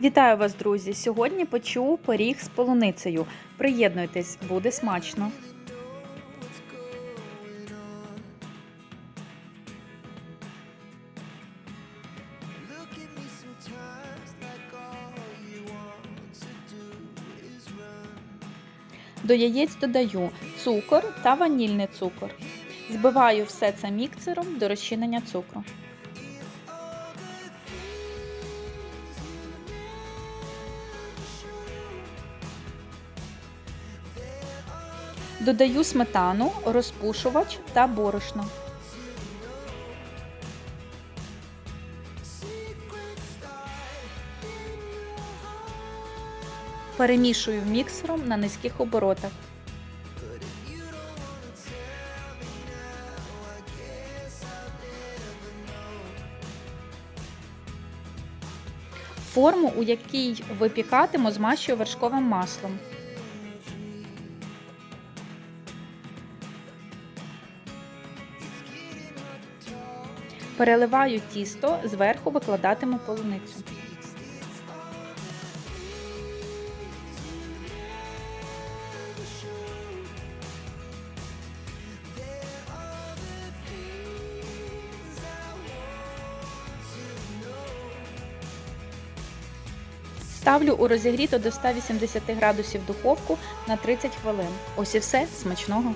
Вітаю вас, друзі! Сьогодні печу пиріг з полуницею. Приєднуйтесь, буде смачно. До яєць додаю цукор та ванільний цукор. Збиваю все це міксером до розчинення цукру. Додаю сметану, розпушувач та борошно. Перемішую міксером на низьких оборотах. Форму, у якій випікатиму, змащую вершковим маслом. Переливаю тісто, зверху викладатиму полуницю. Ставлю у розігріту до 180 градусів духовку на 30 хвилин. Ось і все смачного.